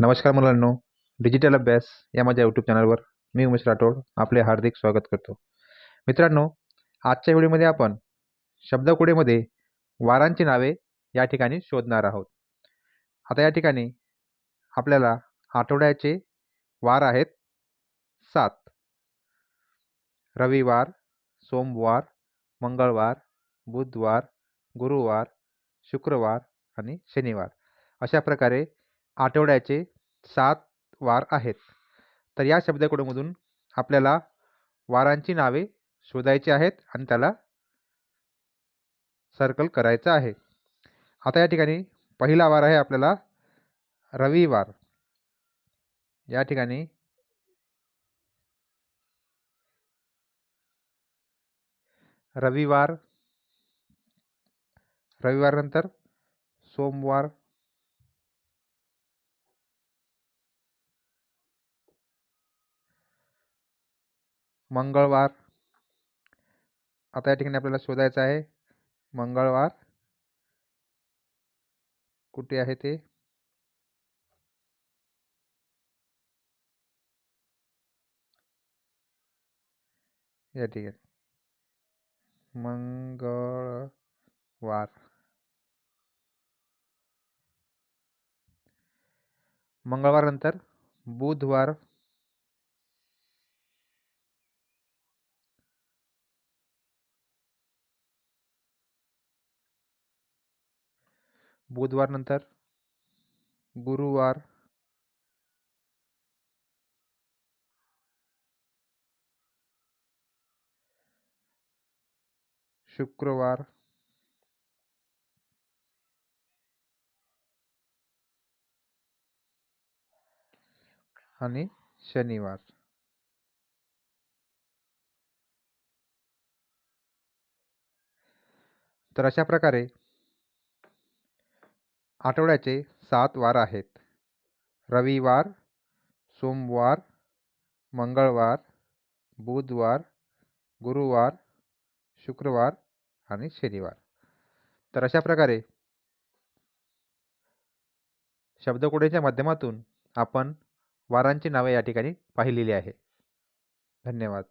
नमस्कार मुलांनो डिजिटल अभ्यास या माझ्या यूट्यूब चॅनलवर मी उमेश राठोड आपले हार्दिक स्वागत करतो. मित्रांनो आजच्या व्हिडिओमध्ये आपण शब्दकुडेमध्ये वारांची नावे या ठिकाणी शोधणार आहोत. आता या ठिकाणी आपल्याला आठवड्याचे वार आहेत सात. रविवार सोमवार मंगळवार बुधवार गुरुवार शुक्रवार आणि शनिवार. अशा प्रकारे आठवड्याचे सात वार आहेत. तर या शब्दकोडमधून आपल्याला वारांची नावे शोधायची आहेत आणि त्याला सर्कल करायचं आहे. आता या ठिकाणी पहिला वार आहे आपल्याला रविवार. या ठिकाणी रविवार रविवारनंतर सोमवार मंगळवार. आता या ठिकाणी आपल्याला शोधायचं आहे. मंगळवार. कुठे आहे ते? या ठिकाणी. मंगळवार. मंगळवार नंतर बुधवार. बुधवार नंतर गुरुवार. शुक्रवार. आणि शनिवार. तर अशा प्रकारे आठवड्याचे सात वार आहेत. रविवार सोमवार मंगळवार बुधवार गुरुवार शुक्रवार आणि शनिवार. तर अशा प्रकारे शब्दकोडेच्या माध्यमातून आपण वारांची नावे या ठिकाणी पाहिलेली आहे. धन्यवाद.